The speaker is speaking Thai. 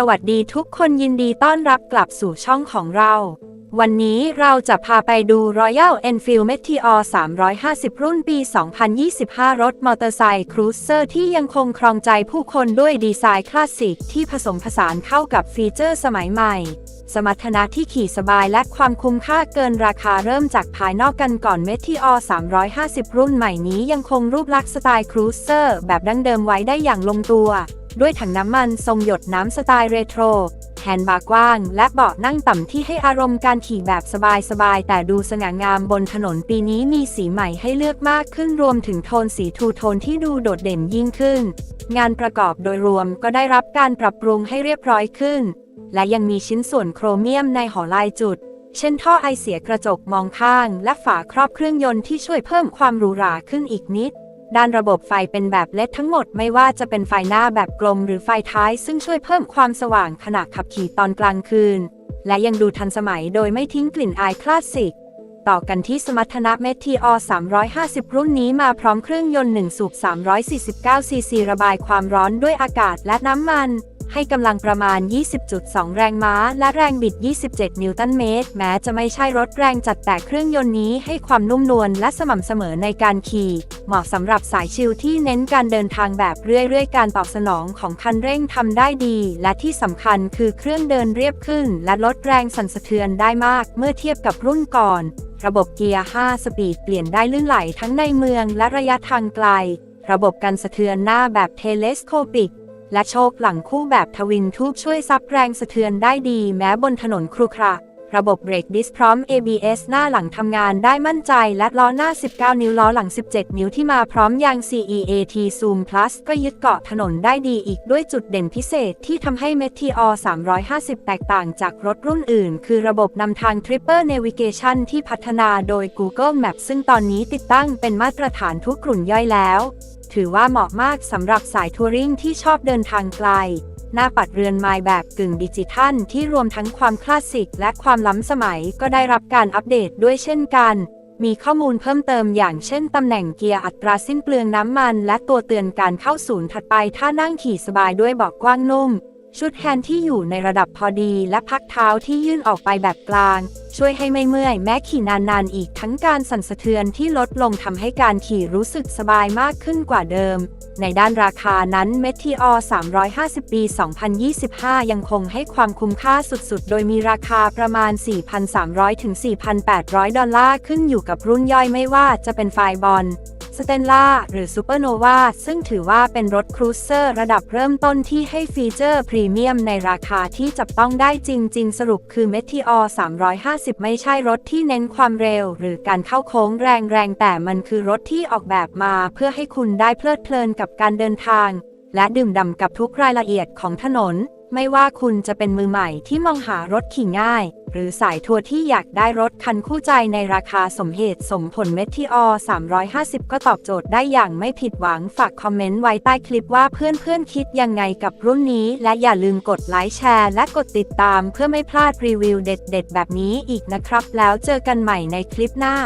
สวัสดีทุกคนยินดีต้อนรับกลับสู่ช่องของเรา วันนี้เราจะพาไปดู Royal Enfield Meteor 350 รุ่นปี 2025 รถมอเตอร์ไซค์ครูเซอร์ที่ยังคงครองใจผู้คนด้วยดีไซน์คลาสสิกที่ผสมผสานเข้ากับฟีเจอร์สมัยใหม่ สมรรถนะที่ขี่สบายและความคุ้มค่าเกินราคาเริ่มจากภายนอกกันก่อน Meteor 350 รุ่นใหม่นี้ยังคงรูปลักษณ์สไตล์ครูเซอร์แบบดั้งเดิมไว้ได้อย่างลงตัว ด้วยถังน้ำมันทรงหยดน้ำสไตล์เรโทร แฮนด์บาร์กว้าง และเบาะนั่งต่ำที่ให้อารมณ์การขี่แบบสบายๆ แต่ดูสง่างามบนถนนปีนี้มีสีใหม่ให้เลือกมากขึ้นรวมถึงโทนสีทูโทนที่ดูโดดเด่นยิ่งขึ้น งานประกอบโดยรวมก็ได้รับการปรับปรุงให้เรียบร้อยขึ้น และยังมีชิ้นส่วนโครเมียมในหอลายจุดเช่นท่อไอเสียกระจกมองข้าง และฝาครอบเครื่องยนต์ที่ช่วยเพิ่มความหรูหราขึ้นอีกนิด ด้านระบบไฟเป็นแบบเล็ดทั้งหมดไม่ว่าจะเป็นไฟหน้าแบบกลมหรือไฟท้าย ซึ่งช่วยเพิ่มความสว่างขณะขับขี่ตอนกลางคืน และยังดูทันสมัยโดยไม่ทิ้งกลิ่นอายคลาสสิก ต่อกันที่สมรรถนะเมทีอ350 รุ่นนี้มาพร้อมเครื่องยนต์1สูบ349ซีซีระบายความร้อนด้วยอากาศและน้ำมัน ให้กำลังประมาณ 20.2 แรงม้า และแรงบิด 27 นิวตันเมตร แม้จะไม่ใช่รถแรงจัดแต่เครื่องยนต์นี้ให้ความนุ่มนวลและสม่ำเสมอในการขี่ เหมาะสำหรับสายชิลที่เน้นการเดินทางแบบเรื่อยๆ การตอบสนองของคันเร่งทำได้ดี และที่สำคัญคือเครื่องเดินเรียบขึ้น และลดแรงสั่นสะเทือนได้มาก เมื่อเทียบกับรุ่นก่อน ระบบเกียร์ 5 สปีดเปลี่ยนได้ลื่นไหลทั้งในเมืองและระยะทางไกล ระบบกันสะเทือนหน้าแบบเทเลสโคปิก และโชคหลังคู่แบบทวินทูบช่วยซับแรงสะเทือนได้ดีแม้บนถนนครุขระระบบเบรกดิสพร้อม ABS หน้าหลังทำงานได้มั่นใจและล้อหน้า 19 นิ้วล้อหลัง 17 นิ้วที่มาพร้อมยาง CEAT Zoom Plus ก็ยึดเกาะถนนได้ดีอีกด้วยจุดเด่นพิเศษที่ทำให้ Meteor 350 แตกต่างจากรถรุ่นอื่น คือระบบนำทาง Triple Navigation ที่พัฒนาโดย Google Maps ซึ่งตอนนี้ติดตั้งเป็นมาตรฐานทุกกลุ่มย่อยแล้ว ถือว่าเหมาะมากสำหรับสายทัวริงที่ชอบเดินทางไกล หน้าปัดเรือนไม้แบบกึ่งดิจิทัล ที่รวมทั้งความคลาสสิก และความล้ำสมัยก็ได้รับการอัปเดตด้วยเช่นกัน มีข้อมูลเพิ่มเติมอย่างเช่นตำแหน่งเกียร์อัตราสิ้นเปลืองน้ำมัน และตัวเตือนการเข้าศูนย์ถัดไปถ้านั่งขี่สบายด้วยเบาะกว้างนุ่ม ชุดแฮนด์ที่อยู่ในระดับพอดีและพักเท้าที่ยื่นออกไปแบบกลาง ช่วยให้ไม่เมื่อยแม้ขี่นานๆ อีกทั้งการสั่นสะเทือนที่ลดลงทำให้การขี่รู้สึกสบายมากขึ้นกว่าเดิม ในด้านราคานั้น Meteor 350 ปี 2025 ยังคงให้ความคุ้มค่าสุดๆ โดยมีราคาประมาณ 4,300 ถึง 4,800 ดอลลาร์ขึ้นอยู่กับรุ่นย่อยไม่ว่าจะเป็นไฟบอล สเตนล่าหรือซูเปอร์โนวาซึ่งถือว่าเป็นรถครูเซอร์ระดับเริ่มต้นที่ให้ฟีเจอร์พรีเมียมในราคาที่จับต้องได้จริง ๆ สรุปคือ Meteor 350 ไม่ใช่รถที่เน้นความเร็ว หรือการเข้าโค้งแรงๆ แต่มันคือรถที่ออกแบบมาเพื่อให้คุณได้เพลิดเพลินกับการเดินทาง และดื่มด่ำกับทุกรายละเอียดของถนน ไม่ว่าคุณจะเป็นมือใหม่ที่มองหารถขี่ง่าย หรือสายทัวร์ที่อยากได้รถคันคู่ใจในราคาสมเหตุสมผลเมทีออ350 ก็ตอบโจทย์ได้อย่างไม่ผิดหวังฝากคอมเมนต์ไว้ใต้คลิปว่าเพื่อนๆคิดยังไงกับรุ่นนี้ และอย่าลืมกดไลค์แชร์และกดติดตามเพื่อไม่พลาดรีวิวเด็ดๆ แบบนี้อีกนะครับ แล้วเจอกันใหม่ในคลิปหน้า